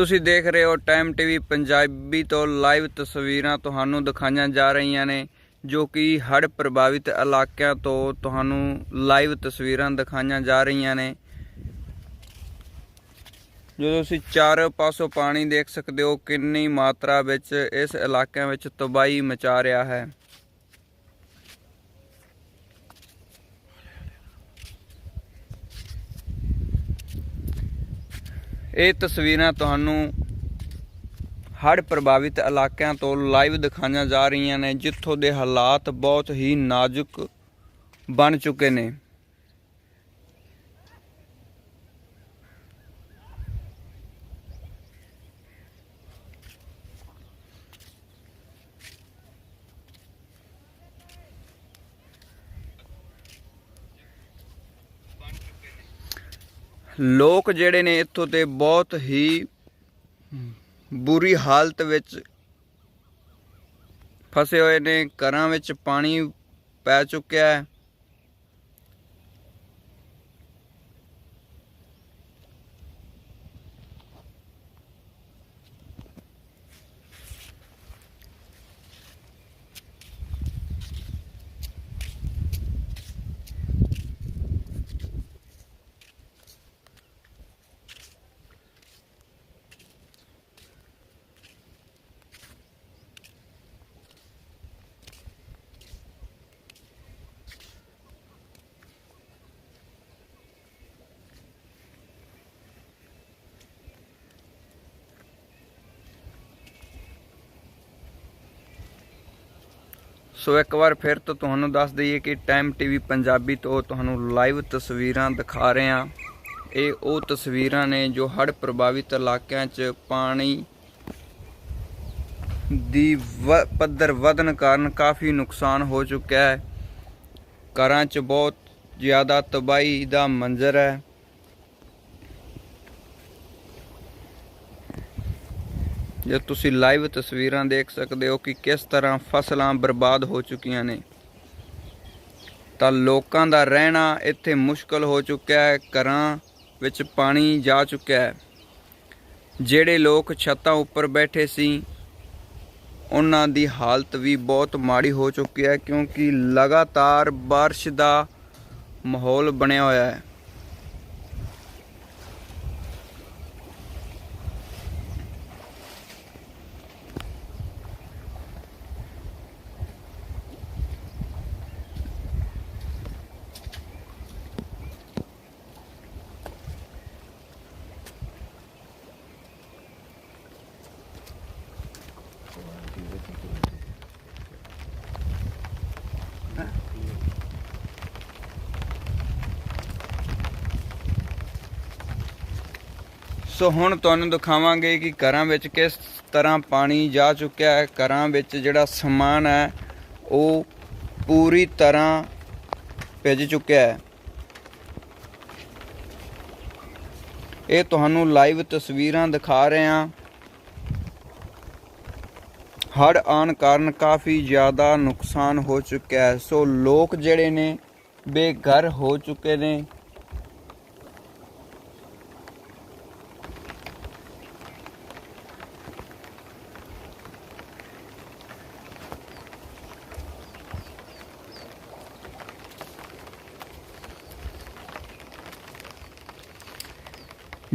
ਤੁਸੀਂ ਦੇਖ ਰਹੇ ਹੋ ਟਾਈਮ ਟੀਵੀ ਪੰਜਾਬੀ ਤੋਂ ਲਾਈਵ ਤਸਵੀਰਾਂ ਤੁਹਾਨੂੰ ਦਿਖਾਈਆਂ ਜਾ ਰਹੀਆਂ ਨੇ, ਜੋ ਕਿ ਹੜ੍ਹ ਪ੍ਰਭਾਵਿਤ ਇਲਾਕਿਆਂ ਤੋਂ ਤੁਹਾਨੂੰ ਲਾਈਵ ਤਸਵੀਰਾਂ ਦਿਖਾਈਆਂ ਜਾ ਰਹੀਆਂ ਨੇ। ਜੋ ਤੁਸੀਂ ਚਾਰੋਂ ਪਾਸੋਂ ਪਾਣੀ ਦੇਖ ਸਕਦੇ ਹੋ, ਕਿੰਨੀ ਮਾਤਰਾ ਵਿੱਚ ਇਸ ਇਲਾਕਿਆਂ ਵਿੱਚ ਤਬਾਹੀ ਮਚਾ ਰਿਹਾ ਹੈ। ਇਹ ਤਸਵੀਰਾਂ ਤੁਹਾਨੂੰ ਹੜ੍ਹ ਪ੍ਰਭਾਵਿਤ ਇਲਾਕਿਆਂ ਤੋਂ ਲਾਈਵ ਦਿਖਾਈਆਂ ਜਾ ਰਹੀਆਂ ਨੇ, ਜਿੱਥੋਂ ਦੇ ਹਾਲਾਤ ਬਹੁਤ ਹੀ ਨਾਜ਼ੁਕ ਬਣ ਚੁੱਕੇ ਨੇ। ਲੋਕ ਜਿਹੜੇ ਨੇ ਇੱਥੋਂ ਤੇ ਬਹੁਤ ਹੀ ਬੁਰੀ ਹਾਲਤ ਵਿੱਚ ਫਸੇ ਹੋਏ ਨੇ, ਘਰਾਂ ਵਿੱਚ ਪਾਣੀ ਪੈ ਚੁੱਕਿਆ ਹੈ। ਸੋ ਇੱਕ ਵਾਰ ਫਿਰ ਤੋਂ ਤੁਹਾਨੂੰ ਦੱਸ ਦਈਏ ਕਿ ਟਾਈਮ ਟੀਵੀ ਪੰਜਾਬੀ ਤੋਂ ਤੁਹਾਨੂੰ ਲਾਈਵ ਤਸਵੀਰਾਂ ਦਿਖਾ ਰਹੇ ਹਾਂ। ਇਹ ਉਹ ਤਸਵੀਰਾਂ ਨੇ ਜੋ ਹੜ੍ਹ ਪ੍ਰਭਾਵਿਤ ਇਲਾਕਿਆਂ 'ਚ ਪਾਣੀ ਦੀ ਵ- ਪੱਧਰ ਵਧਣ ਕਾਰਨ ਕਾਫੀ ਨੁਕਸਾਨ ਹੋ ਚੁੱਕਿਆ ਹੈ। ਘਰਾਂ 'ਚ ਬਹੁਤ ਜ਼ਿਆਦਾ ਤਬਾਹੀ ਦਾ ਮੰਜ਼ਰ ਹੈ। ਜੇ ਤੁਸੀਂ ਲਾਈਵ ਤਸਵੀਰਾਂ ਦੇਖ ਸਕਦੇ ਹੋ ਕਿ ਕਿਸ ਤਰ੍ਹਾਂ ਫਸਲਾਂ ਬਰਬਾਦ ਹੋ ਚੁੱਕੀਆਂ ਨੇ ਤਾਂ ਲੋਕਾਂ ਦਾ ਰਹਿਣਾ ਇੱਥੇ ਮੁਸ਼ਕਲ ਹੋ ਚੁੱਕਿਆ ਹੈ ਘਰਾਂ ਵਿੱਚ ਪਾਣੀ ਜਾ ਚੁੱਕਿਆ ਹੈ ਜਿਹੜੇ ਲੋਕ ਛੱਤਾਂ ਉੱਪਰ ਬੈਠੇ ਸੀ ਉਹਨਾਂ ਦੀ ਹਾਲਤ ਵੀ ਬਹੁਤ ਮਾੜੀ ਹੋ ਚੁੱਕੀ ਹੈ ਕਿਉਂਕਿ ਲਗਾਤਾਰ بارش ਦਾ ਮਾਹੌਲ ਬਣਿਆ ਹੋਇਆ ਹੈ ਸੋ ਹੁਣ ਤੁਹਾਨੂੰ ਦਿਖਾਵਾਂਗੇ ਕਿ ਘਰਾਂ ਵਿੱਚ ਕਿਸ ਤਰ੍ਹਾਂ ਪਾਣੀ ਜਾ ਚੁੱਕਿਆ ਹੈ। ਘਰਾਂ ਵਿੱਚ ਜਿਹੜਾ ਸਮਾਨ ਹੈ, ਉਹ ਪੂਰੀ ਤਰ੍ਹਾਂ ਭਿੱਜ ਚੁੱਕਿਆ ਹੈ। ਇਹ ਤੁਹਾਨੂੰ ਲਾਈਵ ਤਸਵੀਰਾਂ ਦਿਖਾ ਰਹੇ ਹਾਂ। ਹੜ੍ਹ ਆਉਣ ਕਾਰਨ ਕਾਫੀ ਜ਼ਿਆਦਾ ਨੁਕਸਾਨ ਹੋ ਚੁੱਕਿਆ ਹੈ। ਸੋ ਲੋਕ ਜਿਹੜੇ ਨੇ ਬੇਘਰ ਹੋ ਚੁੱਕੇ ਨੇ।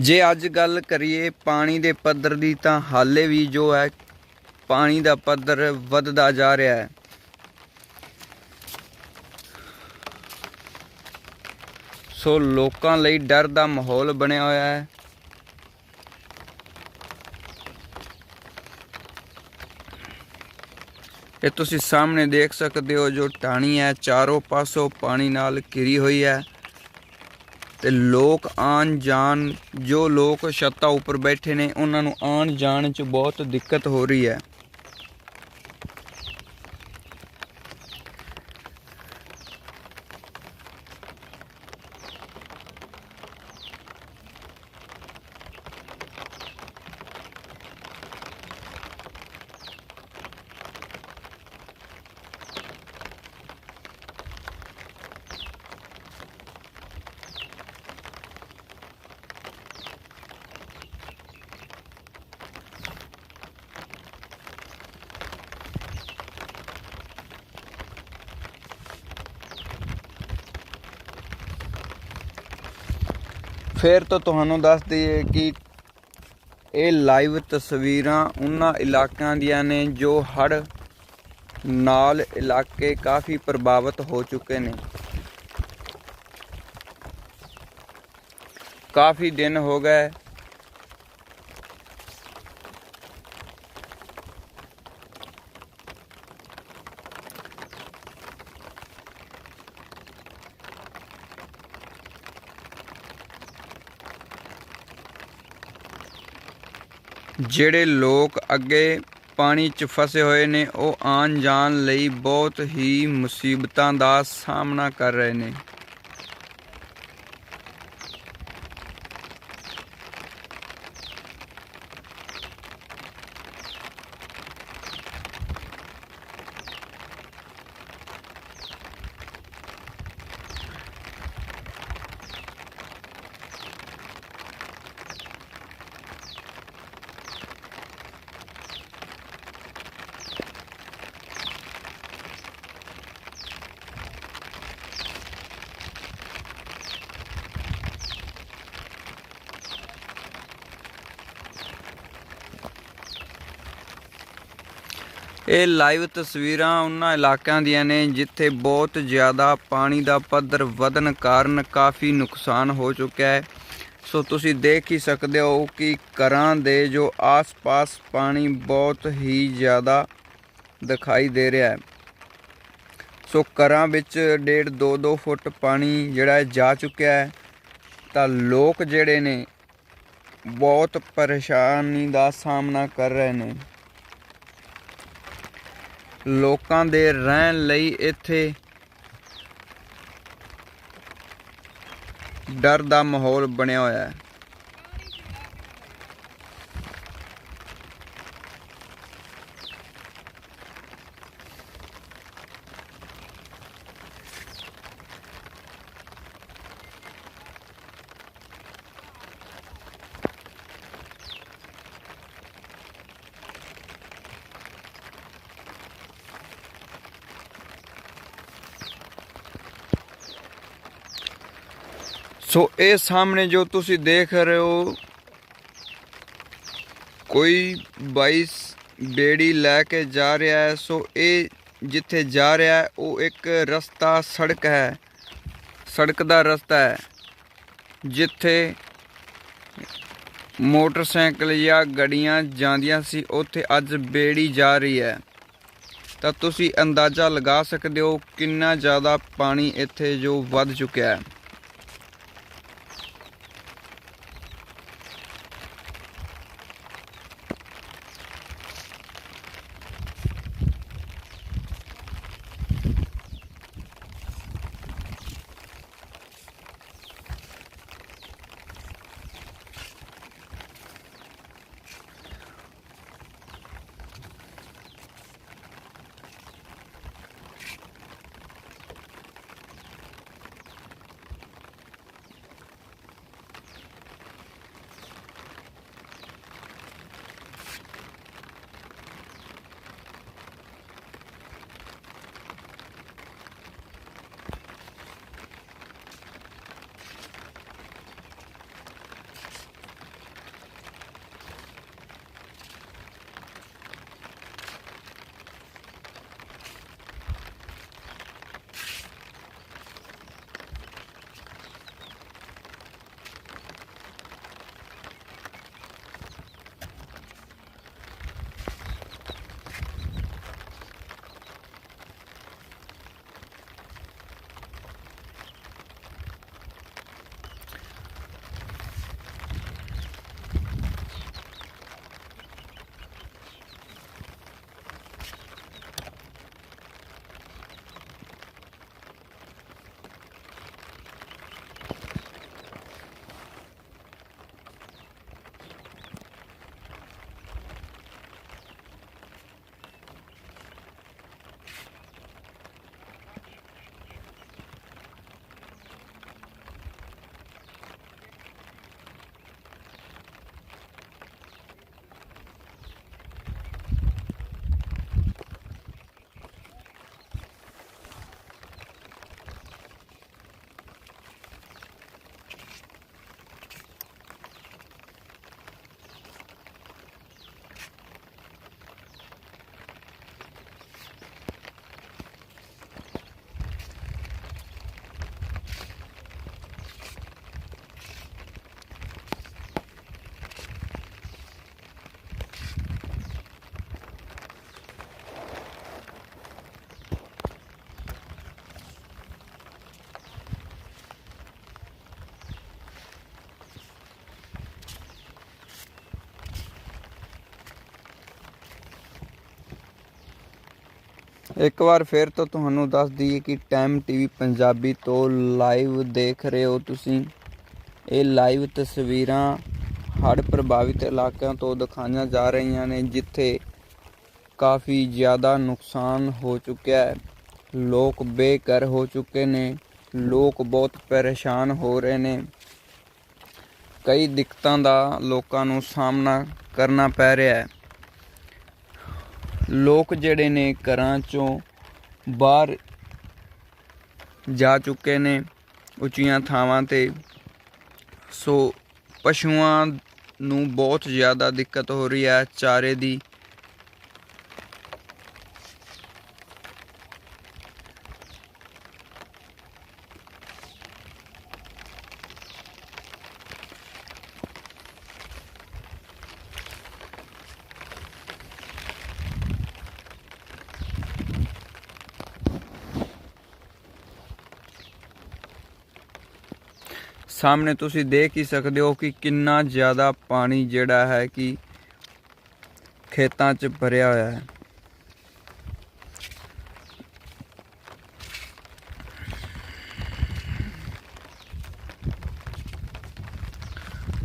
ਜੇ ਅੱਜ ਗੱਲ ਕਰੀਏ ਪਾਣੀ ਦੇ ਪੱਧਰ ਦੀ ਤਾਂ ਹਾਲੇ ਵੀ ਜੋ ਹੈ ਪਾਣੀ ਦਾ ਪੱਧਰ ਵੱਧਦਾ ਜਾ ਰਿਹਾ ਹੈ। ਸੋ ਲੋਕਾਂ ਲਈ ਡਰ ਦਾ ਮਾਹੌਲ ਬਣਿਆ ਹੋਇਆ ਹੈ। ਇਹ ਤੁਸੀਂ ਸਾਹਮਣੇ ਦੇਖ ਸਕਦੇ ਹੋ ਜੋ ਟਾਣੀ ਹੈ, ਚਾਰੋਂ ਪਾਸੋਂ ਪਾਣੀ ਨਾਲ ਘਿਰੀ ਹੋਈ ਹੈ। ਤੇ ਲੋਕ ਆਣ ਜਾਣ, ਜੋ ਲੋਕ ਛੱਤਾਂ ਉੱਪਰ ਬੈਠੇ ਨੇ, ਉਹਨਾਂ ਨੂੰ ਆਣ ਜਾਣ 'ਚ ਬਹੁਤ ਦਿੱਕਤ ਹੋ ਰਹੀ ਹੈ। ਫਿਰ ਤੋਂ ਤੁਹਾਨੂੰ ਦੱਸ ਦਈਏ ਕਿ ਇਹ ਲਾਈਵ ਤਸਵੀਰਾਂ ਉਹਨਾਂ ਇਲਾਕਿਆਂ ਦੀਆਂ ਨੇ ਜੋ ਹੜ੍ਹ ਨਾਲ ਇਲਾਕੇ ਕਾਫੀ ਪ੍ਰਭਾਵਿਤ ਹੋ ਚੁੱਕੇ ਨੇ। ਕਾਫੀ ਦਿਨ ਹੋ ਗਏ ਜਿਹੜੇ ਲੋਕ ਅੱਗੇ ਪਾਣੀ 'ਚ ਫਸੇ ਹੋਏ ਨੇ, ਉਹ ਆਉਣ ਜਾਣ ਲਈ ਬਹੁਤ ਹੀ ਮੁਸੀਬਤਾਂ ਦਾ ਸਾਹਮਣਾ ਕਰ ਰਹੇ ਨੇ। ਇਹ ਲਾਈਵ ਤਸਵੀਰਾਂ ਉਹਨਾਂ ਇਲਾਕਿਆਂ ਦੀਆਂ ਨੇ ਜਿੱਥੇ ਬਹੁਤ ਜ਼ਿਆਦਾ ਪਾਣੀ ਦਾ ਪੱਧਰ ਵਧਣ ਕਾਰਨ ਕਾਫੀ ਨੁਕਸਾਨ ਹੋ ਚੁੱਕਿਆ ਹੈ। ਸੋ ਤੁਸੀਂ ਦੇਖ ਹੀ ਸਕਦੇ ਹੋ ਕਿ ਘਰਾਂ ਦੇ ਜੋ ਆਸ-ਪਾਸ ਪਾਣੀ ਬਹੁਤ ਹੀ ਜ਼ਿਆਦਾ ਦਿਖਾਈ ਦੇ ਰਿਹਾ ਹੈ। ਸੋ ਘਰਾਂ ਵਿੱਚ ਡੇਢ 2-2 ਫੁੱਟ ਪਾਣੀ ਜਿਹੜਾ ਜਾ ਚੁੱਕਿਆ ਹੈ, ਤਾਂ ਲੋਕ ਜਿਹੜੇ ਨੇ ਬਹੁਤ ਪਰੇਸ਼ਾਨੀ ਦਾ ਸਾਹਮਣਾ ਕਰ ਰਹੇ ਨੇ। ਲੋਕਾਂ ਦੇ ਰਹਿਣ ਲਈ ਇੱਥੇ ਡਰ ਦਾ ਮਾਹੌਲ ਬਣਿਆ ਹੋਇਆ ਹੈ। ਸੋ ਇਹ ਸਾਹਮਣੇ ਜੋ ਤੁਸੀਂ ਦੇਖ ਰਹੇ ਹੋ, ਕੋਈ ਬਾਈਸ ਬੇੜੀ ਲੈ ਕੇ ਜਾ ਰਿਹਾ ਹੈ। ਸੋ ਇਹ ਜਿੱਥੇ ਜਾ ਰਿਹਾ ਹੈ, ਉਹ ਇੱਕ ਰਸਤਾ, ਸੜਕ ਹੈ। ਸੜਕ ਦਾ ਰਸਤਾ ਹੈ, ਜਿੱਥੇ ਮੋਟਰਸਾਈਕਲ ਜਾਂ ਗੱਡੀਆਂ ਜਾਂਦੀਆਂ ਸੀ, ਉੱਥੇ ਅੱਜ ਬੇੜੀ ਜਾ ਰਹੀ ਹੈ। ਤਾਂ ਤੁਸੀਂ ਅੰਦਾਜ਼ਾ ਲਗਾ ਸਕਦੇ ਹੋ ਕਿੰਨਾ ਜ਼ਿਆਦਾ ਪਾਣੀ ਇੱਥੇ ਜੋ ਵੱਧ ਚੁੱਕਿਆ ਹੈ। ਇੱਕ ਵਾਰ ਫਿਰ ਤੋਂ ਤੁਹਾਨੂੰ ਦੱਸ ਦਈਏ ਕਿ ਟਾਈਮ ਟੀਵੀ ਪੰਜਾਬੀ ਤੋਂ ਲਾਈਵ ਦੇਖ ਰਹੇ ਹੋ ਤੁਸੀਂ। ਇਹ ਲਾਈਵ ਤਸਵੀਰਾਂ ਹੜ੍ਹ ਪ੍ਰਭਾਵਿਤ ਇਲਾਕਿਆਂ ਤੋਂ ਦਿਖਾਈਆਂ ਜਾ ਰਹੀਆਂ ਨੇ, ਜਿੱਥੇ ਕਾਫੀ ਜ਼ਿਆਦਾ ਨੁਕਸਾਨ ਹੋ ਚੁੱਕਿਆ ਹੈ। ਲੋਕ ਬੇਘਰ ਹੋ ਚੁੱਕੇ ਨੇ, ਲੋਕ ਬਹੁਤ ਪਰੇਸ਼ਾਨ ਹੋ ਰਹੇ ਨੇ। ਕਈ ਦਿੱਕਤਾਂ ਦਾ ਲੋਕਾਂ ਨੂੰ ਸਾਹਮਣਾ ਕਰਨਾ ਪੈ ਰਿਹਾ ਹੈ। ਲੋਕ ਜਿਹੜੇ ਨੇ ਘਰਾਂ ਚੋਂ ਬਾਹਰ ਜਾ ਚੁੱਕੇ ਨੇ, ਉੱਚੀਆਂ ਥਾਵਾਂ ਤੇ। ਸੋ ਪਸ਼ੂਆਂ ਨੂੰ ਬਹੁਤ ਜ਼ਿਆਦਾ ਦਿੱਕਤ ਹੋ ਰਹੀ ਹੈ, ਚਾਰੇ ਦੀ ਸਾਹਮਣੇ ਤੁਸੀਂ ਦੇਖ ਹੀ ਸਕਦੇ ਹੋ ਕਿ ਕਿੰਨਾ ਜ਼ਿਆਦਾ ਪਾਣੀ ਜਿਹੜਾ ਹੈ ਕਿ ਖੇਤਾਂ 'ਚ ਭਰਿਆ ਹੋਇਆ ਹੈ।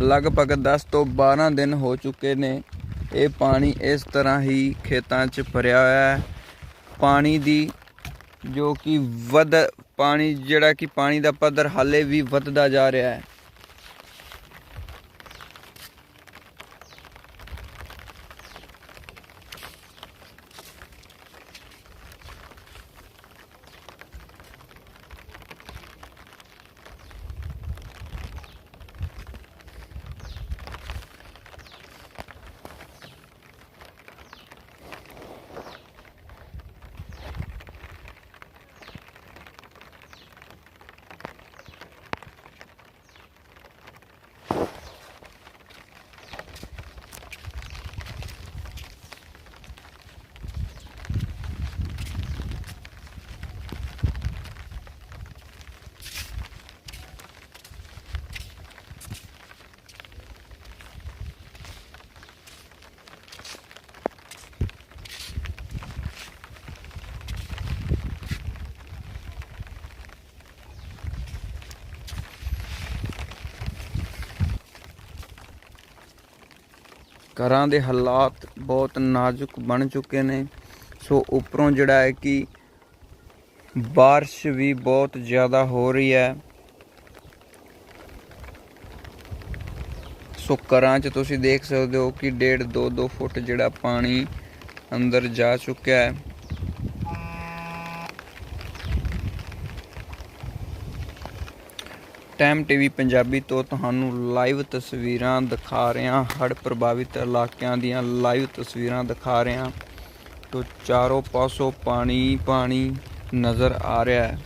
ਲਗਭਗ 10 ਤੋਂ 12 ਦਿਨ ਹੋ ਚੁੱਕੇ ਨੇ, ਇਹ ਪਾਣੀ ਇਸ ਤਰ੍ਹਾਂ ਹੀ ਖੇਤਾਂ 'ਚ ਭਰਿਆ ਹੋਇਆ ਹੈ। ਪਾਣੀ ਦੀ ਜੋ ਕਿ ਵਧ ਪਾਣੀ ਜਿਹੜਾ ਕਿ ਪਾਣੀ ਦਾ ਪੱਧਰ ਹਾਲੇ ਵੀ ਵੱਧਦਾ ਜਾ ਰਿਹਾ ਹੈ। ਘਰਾਂ ਦੇ ਹਾਲਾਤ ਬਹੁਤ ਨਾਜ਼ੁਕ ਬਣ ਚੁੱਕੇ ਨੇ ਸੋ ਉੱਪਰੋਂ ਜਿਹੜਾ ਹੈ ਕਿ بارش ਵੀ ਬਹੁਤ ਜ਼ਿਆਦਾ ਹੋ ਰਹੀ ਹੈ ਸੋ ਘਰਾਂ 'ਚ ਤੁਸੀਂ ਦੇਖ ਸਕਦੇ ਹੋ ਕਿ 1.5 2-2 ਫੁੱਟ ਜਿਹੜਾ ਪਾਣੀ ਅੰਦਰ ਜਾ ਚੁੱਕਿਆ ਹੈ ਟਾਈਮ ਟੀਵੀ ਪੰਜਾਬੀ ਤੋਂ ਤੁਹਾਨੂੰ ਲਾਈਵ ਤਸਵੀਰਾਂ ਦਿਖਾ ਰਿਹਾ ਹਾਂ। ਹੜ੍ਹ ਪ੍ਰਭਾਵਿਤ ਇਲਾਕਿਆਂ ਦੀਆਂ ਲਾਈਵ ਤਸਵੀਰਾਂ ਦਿਖਾ ਰਿਹਾ ਹਾਂ। ਚਾਰੋਂ ਪਾਸੋਂ ਪਾਣੀ ਪਾਣੀ ਨਜ਼ਰ ਆ ਰਿਹਾ ਹੈ।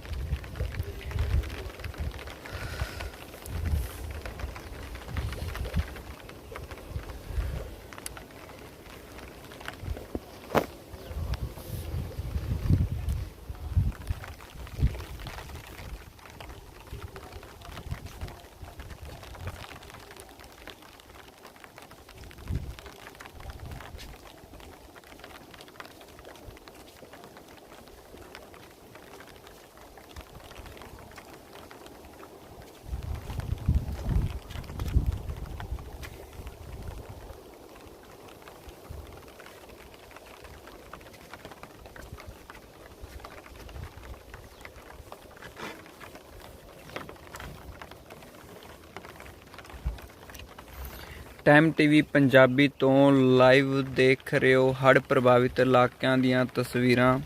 ਟਾਈਮ ਟੀਵੀ ਪੰਜਾਬੀ ਤੋਂ ਲਾਈਵ ਦੇਖ ਰਹੇ ਹੋ ਹੜ੍ਹ ਪ੍ਰਭਾਵਿਤ ਇਲਾਕਿਆਂ ਦੀਆਂ ਤਸਵੀਰਾਂ।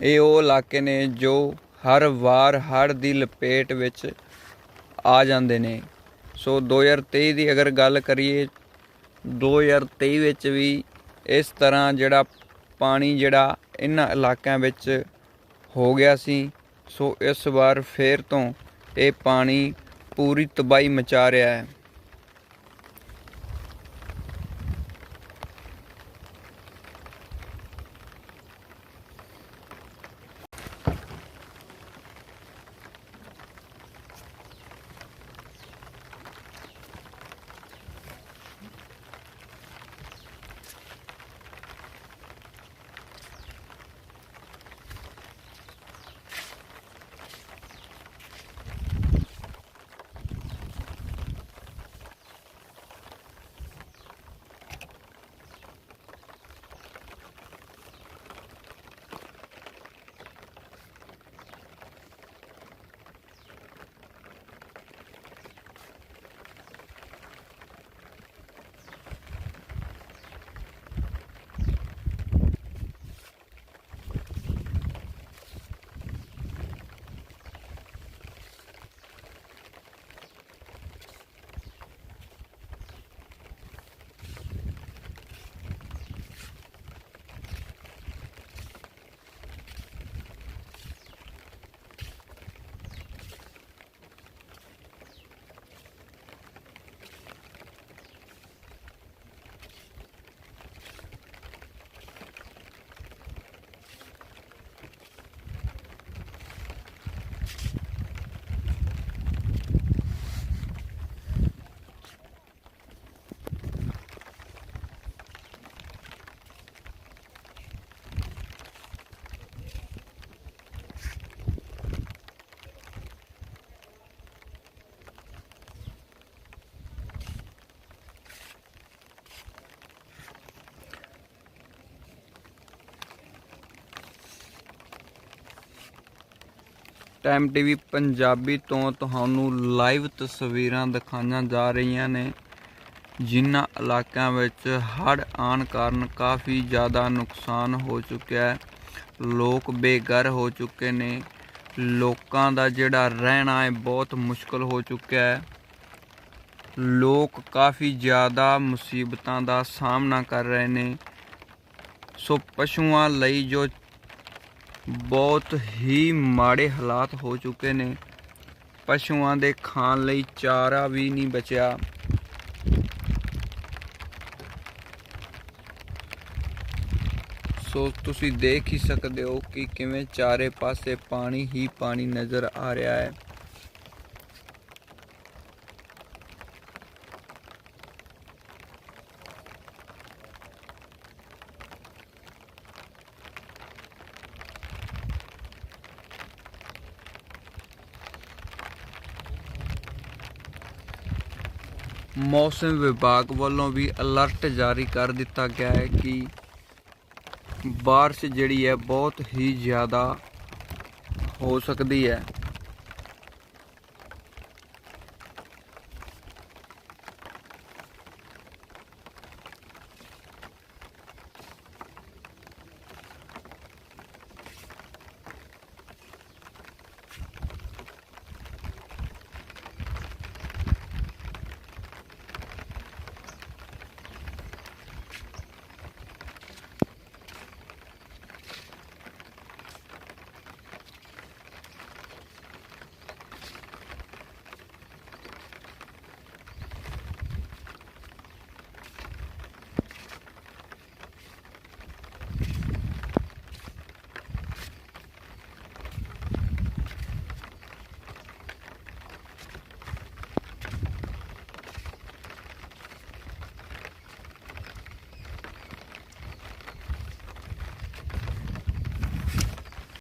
ਇਹ ਉਹ ਇਲਾਕੇ ਨੇ ਜੋ ਹਰ ਵਾਰ ਹੜ੍ਹ ਦੀ ਲਪੇਟ ਵਿੱਚ ਆ ਜਾਂਦੇ ਨੇ। ਸੋ 2023 ਦੀ ਅਗਰ ਗੱਲ ਕਰੀਏ 2023 ਵਿੱਚ ਵੀ ਇਸ ਤਰ੍ਹਾਂ ਜਿਹੜਾ ਪਾਣੀ ਜਿਹੜਾ ਇਹਨਾਂ ਇਲਾਕਿਆਂ ਵਿੱਚ ਹੋ ਗਿਆ ਸੀ। ਸੋ ਇਸ ਵਾਰ ਫੇਰ ਤੋਂ ਇਹ ਪਾਣੀ ਪੂਰੀ ਤਬਾਹੀ ਮਚਾ ਰਿਹਾ ਹੈ। ਟਾਈਮ ਟੀਵੀ ਪੰਜਾਬੀ ਤੋਂ ਤੁਹਾਨੂੰ ਲਾਈਵ ਤਸਵੀਰਾਂ ਦਿਖਾਈਆਂ ਜਾ ਰਹੀਆਂ ਨੇ, ਜਿਨ੍ਹਾਂ ਇਲਾਕਿਆਂ ਵਿੱਚ ਹੜ੍ਹ ਆਉਣ ਕਾਰਨ ਕਾਫੀ ਜ਼ਿਆਦਾ ਨੁਕਸਾਨ ਹੋ ਚੁੱਕਿਆ ਹੈ। ਲੋਕ ਬੇਘਰ ਹੋ ਚੁੱਕੇ ਨੇ। ਲੋਕਾਂ ਦਾ ਜਿਹੜਾ ਰਹਿਣਾ ਹੈ, ਬਹੁਤ ਮੁਸ਼ਕਲ ਹੋ ਚੁੱਕਿਆ ਹੈ। ਲੋਕ ਕਾਫੀ ਜ਼ਿਆਦਾ ਮੁਸੀਬਤਾਂ ਦਾ ਸਾਹਮਣਾ ਕਰ ਰਹੇ ਨੇ। ਸੋ ਪਸ਼ੂਆਂ ਲਈ ਜੋ ਬਹੁਤ ਹੀ ਮਾੜੇ ਹਾਲਾਤ ਹੋ ਚੁੱਕੇ ਨੇ। ਪਸ਼ੂਆਂ ਦੇ ਖਾਣ ਲਈ ਚਾਰਾ ਵੀ ਨਹੀਂ ਬਚਿਆ। ਸੋ ਤੁਸੀਂ ਦੇਖ ਹੀ ਸਕਦੇ ਹੋ ਕਿ ਕਿਵੇਂ ਚਾਰੇ ਪਾਸੇ ਪਾਣੀ ਹੀ ਪਾਣੀ ਨਜ਼ਰ ਆ ਰਿਹਾ ਹੈ। ਮੌਸਮ ਵਿਭਾਗ ਵੱਲੋਂ ਵੀ ਅਲਰਟ ਜਾਰੀ ਕਰ ਦਿੱਤਾ ਗਿਆ ਹੈ ਕਿ ਬਾਰਿਸ਼ ਜਿਹੜੀ ਹੈ ਬਹੁਤ ਹੀ ਜ਼ਿਆਦਾ ਹੋ ਸਕਦੀ ਹੈ।